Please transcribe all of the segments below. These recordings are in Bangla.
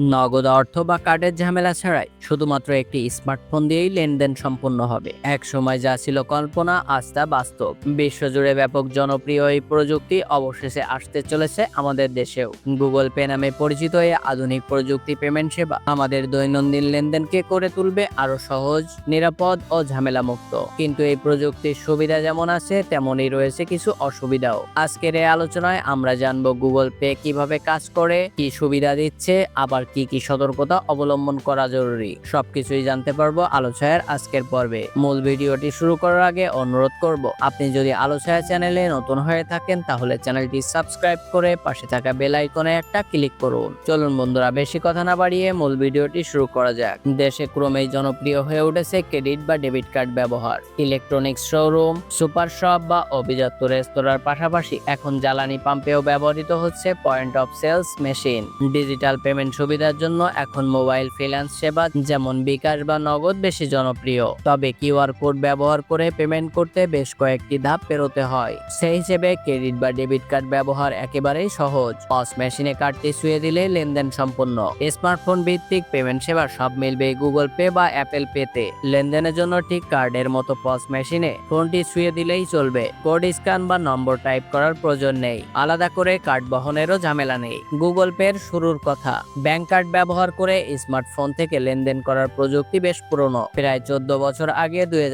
নগদ অর্থ বা কার্ডের ঝামেলা ছাড়াই শুধুমাত্র একটি স্মার্টফোন দিয়েই লেনদেন সম্পূর্ণ হবে। এক সময় যা ছিল কল্পনা, আজ তা বাস্তব। বিশ্বজুড়ে ব্যাপক জনপ্রিয় এই প্রযুক্তি অবশেষে আসতে চলেছে আমাদের দেশেও। গুগল পে নামে পরিচিত এই আধুনিক প্রযুক্তি পেমেন্ট সেবা আমাদের দৈনন্দিন লেনদেনকে করে তুলবে আরও সহজ, নিরাপদ ও ঝামেলা মুক্ত কিন্তু এই প্রযুক্তির সুবিধা যেমন আছে, তেমনই রয়েছে কিছু অসুবিধাও। আজকের এই আলোচনায় আমরা জানব গুগল পে কীভাবে কাজ করে, কি সুবিধা দিচ্ছে, আবার কি কি সতর্কতা অবলম্বন করা জরুরি? সবকিছুই জানতে পারব আলোচনার আজকের পর্বে। মূল ভিডিওটি শুরু করার আগে অনুরোধ করব, আপনি যদি আলোচনা চ্যানেলে নতুন হয়ে থাকেন তাহলে চ্যানেলটি সাবস্ক্রাইব করে পাশে থাকা বেল আইকনে একটা ক্লিক করুন। চলুন বন্ধুরা, বেশি কথা না বাড়িয়ে মূল ভিডিওটি শুরু করা যাক। দেশে ক্রমেই জনপ্রিয় হয়ে উঠেছে ক্রেডিট বা ডেবিট কার্ড ব্যবহার। ইলেকট্রনিক্স শোরুম, সুপার শপ বা অভিজাত রেস্তোরাঁর পাশাপাশি এখন জ্বালানি পাম্পেও ব্যবহৃত হচ্ছে point of sales machine. Digital payment সুবিধার জন্য এখন মোবাইল ফিন্যান্স সেবা যেমন বিকাশ বা নগদ বেশি জনপ্রিয়। তবে কিউআর কোড ব্যবহার করে পেমেন্ট করতে বেশ কয়েকটি ধাপ পেরোতে হয়। সেই হিসেবে ক্রেডিট বা ডেবিট কার্ড ব্যবহার একেবারেই সহজ। পস মেশিনে কার্ডটি শুয়ে দিলে লেনদেন সম্পন্ন। স্মার্টফোন ভিত্তিক পেমেন্ট সেবা সব মিলবে গুগল পে বা অ্যাপেল পেতে লেনদেনের জন্য ঠিক কার্ডের মতো পস মেশিনে ফোনটি শুয়ে দিলেই চলবে। কোড স্ক্যান বা নম্বর টাইপ করার প্রয়োজন নেই। আলাদা করে কার্ড বহনেরও ঝামেলা নেই। গুগল পের শুরুর কথা। ব্যাংক কার্ড ব্যবহার করে স্মার্টফোন থেকে লেনদেন করার প্রযুক্তি বেশ পুরনো। প্রায় চোদ্দ বছর আগে দুই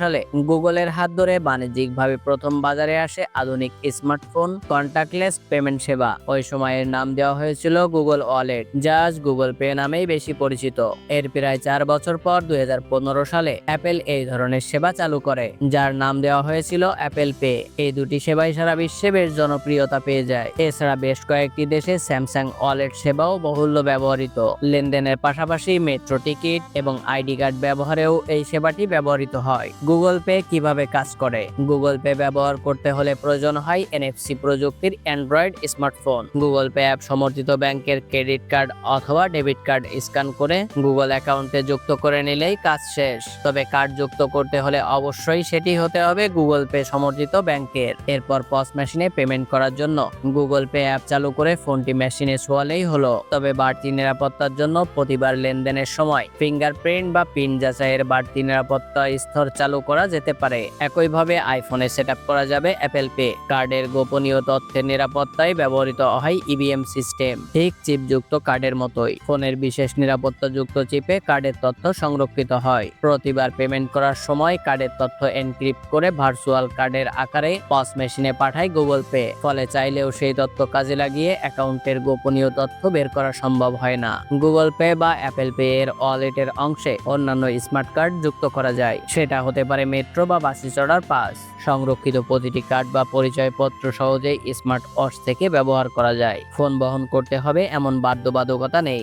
সালে গুগলের হাত ধরে বাণিজ্যিকভাবে প্রথম বাজারে আসে আধুনিক স্মার্টফোন কন্টাক্টলেস পেমেন্ট সেবা। ওই সময়ের নাম দেওয়া হয়েছিল গুগল ওয়ালেট, যা আজ গুগল পে নামেই বেশি পরিচিত। এর প্রায় চার বছর পর দুই হাজার পনেরো সালে অ্যাপেল এই ধরনের সেবা চালু করে, যার নাম দেওয়া হয়েছিল অ্যাপেল পে। এই দুটি সেবাই সারা বিশ্বে বেশ জনপ্রিয়তা পেয়ে যায়। এছাড়া বেশ কয়েকটি দেশে স্যামসাং ওয়ালেট সেবাও বহুল্য ব্যবহৃত। লেনদেনের পাশাপাশি মেট্রো টিকিট এবং আইডি কার্ড ব্যবহারেও এই সেবাটি ব্যবহৃত হয়। গুগল পে কীভাবে কাজ করে? গুগল পে ব্যবহার করতে হলে প্রয়োজন হয় এনএফসি প্রযুক্তির android smartphone. Google pay app সমর্থিত ব্যাংকের ক্রেডিট কার্ড অথবা ডেবিট কার্ড স্ক্যান করে গুগল অ্যাকাউন্টে যুক্ত করে নিলেই কাজ শেষ। তবে কার্ড যুক্ত করতে হলে অবশ্যই সেটি হতে হবে গুগল পে সমর্থিত ব্যাংকের। এরপর পস মেশিনে পেমেন্ট করার জন্য গুগল পে অ্যাপ চালু করে ফোনটি মেশিনে শোয়ালেই হলো। তবে বাড়তি নিরাপত্তার জন্য প্রতিবার লেনদেনের সময় ফিঙ্গারপ্রিন্ট বা পিন যাচাইয়ের বাড়তি নিরাপত্তা স্তর চালু করা যেতে পারে। একইভাবে আইফোনে সেট করা যাবে অ্যাপেল পে কার্ডের গোপনীয় তথ্যের নিরাপত্তায় ব্যবহৃত হয় ইবিএম সিস্টেম ঠিক চিপযুক্ত কার্ডের মতোই। ফোনের বিশেষ নিরাপত্তাযুক্ত চিপে কার্ডের তথ্য সংরক্ষিত হয়। প্রতিবার পেমেন্ট করার সময় কার্ডের তথ্য এনক্রিপ্ট করে ভার্চুয়াল কার্ডের আকারে পস মেশিনে পাঠায় গুগল পে ফলে চাইলেও সেই তথ্য কাজে লাগিয়ে অ্যাকাউন্টের গোপনীয় তথ্য বের করা সম্ভব হয় না। গুগল পে বা অ্যাপেল পে এর ওয়ালেটের অংশে অন্যান্য স্মার্ট কার্ড যুক্ত করা যায়। সেটা হতে পারে মেট্রো বা বাসে চড়ার পাস সংরক্ষিত প্রতিটি কার্ড বা পরিচয়পত্র সহজেই স্মার্ট ওয়াচ থেকে ব্যবহার করা যায়। ফোন বহন করতে হবে, এমন বাধ্যবাধকতা নেই।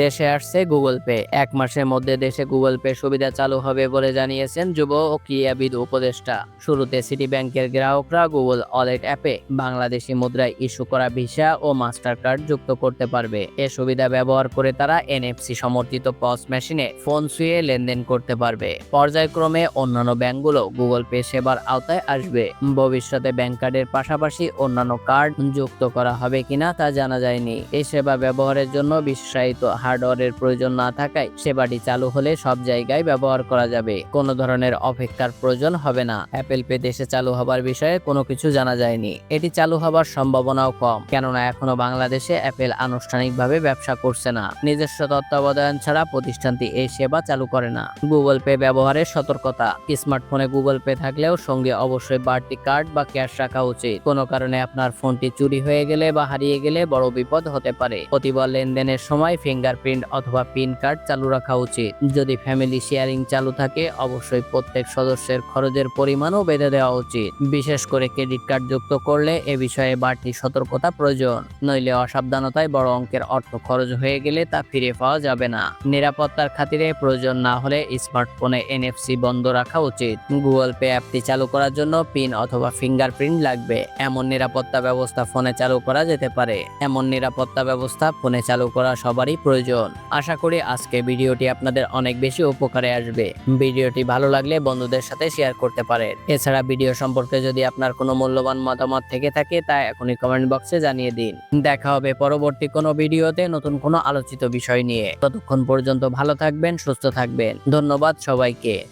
দেশে আসছে গুগল পে এক মাসের মধ্যে দেশে গুগল পে সুবিধা চালু হবে বলে জানিয়েছেন যুব ও ক্রীড়াবিদ উপদেষ্টা। শুরুতে সিটি ব্যাংকের গ্রাহকরা গুগল ওয়ালেট অ্যাপে বাংলাদেশি মুদ্রায় ইস্যু করা ভিসা ও মাস্টার কার্ড যুক্ত করতে পারবে। এ সুবিধা ব্যবহার করে তারা এনএফসি সমর্থিত পস মেশিনে ফোন শুয়ে লেনদেন করতে পারবে। পর্যায়ক্রমে অন্যান্য ব্যাংকগুলো গুগল পে সেবার আওতায় আসবে। ভবিষ্যতে ব্যাংক কার্ডের পাশাপাশি অন্যান্য কার্ড যুক্ত করা হবে কিনা তা জানা যায়নি। এই সেবা ব্যবহারের জন্য বিশেষায়িত হার্ডওয়্যারের প্রয়োজন না থাকায় সেবাটি চালু হলে সব জায়গায় ব্যবহার করা যাবে। কোনো ধরনের অপেক্ষার প্রয়োজন হবে না। অ্যাপেল পে দেশে চালু হবার বিষয়ে কোনো কিছু জানা যায়নি। এটি চালু হবার সম্ভাবনাও কম। কেননা এখনও বাংলাদেশে অ্যাপেল আনুষ্ঠানিকভাবে ব্যবসা করছে না। নিজস্ব তত্ত্বাবধান ছাড়া প্রতিষ্ঠানটি এই সেবা চালু করে না। গুগল পে ব্যবহারের সতর্কতা। স্মার্টফোনে গুগল পে থাকলেও সঙ্গে অবশ্যই বাড়তি কার্ড বা ক্যাশ রাখা উচিত। কোনো কারণে আপনার ফোনটি চুরি হয়ে গেলে বা হারিয়ে গেলে বড় বিপদ হতে পারে। প্রতিবার লেনদেনের সময় ফিঙ্গারপ্রিন্ট অথবা পিন কার্ড চালু রাখা উচিত। যদি ফ্যামিলি শেয়ারিং চালু থাকে, অবশ্যই প্রত্যেক সদস্যের খরচের পরিমাণও বেঁধে দেওয়া উচিত। বিশেষ করে ক্রেডিট কার্ড যুক্ত করলে এ বিষয়ে বাড়তি সতর্কতা প্রয়োজন। নইলে অসাবধানতায় বড় অঙ্কের অর্থ খরচ হয়ে গেলে তা ফিরে পাওয়া যাবে না। নিরাপত্তার খাতিরে প্রয়োজন না হলে স্মার্টফোনে এনএফসি বন্ধ রাখা উচিত। গুগল পে অ্যাপটি চালু করার জন্য পিন অথবা ফিঙ্গারপ্রিন্ট লাগবে। এমন নিরাপত্তা ব্যবস্থা ফোনে চালু করা যেতে পারে। এমন নিরাপত্তা ব্যবস্থা ফোনে চালু করা সবারই প্রয়োজন। আশা করি আজকে ভিডিওটি আপনাদের অনেক বেশি উপকারে আসবে। ভিডিওটি ভালো লাগলে বন্ধুদের সাথে শেয়ার করতে পারেন। এছাড়া ভিডিও সম্পর্কে যদি আপনার কোনো মূল্যবান মতামত থেকে থাকে, তা এখনই কমেন্ট বক্সে জানিয়ে দিন। দেখা হবে পরবর্তী কোনো ভিডিওতে। নতুন কোনো আলোচিত বিষয় নিয়ে। ততক্ষণ পর্যন্ত ভালো থাকবেন সুস্থ থাকবেন। ধন্যবাদ সবাইকে।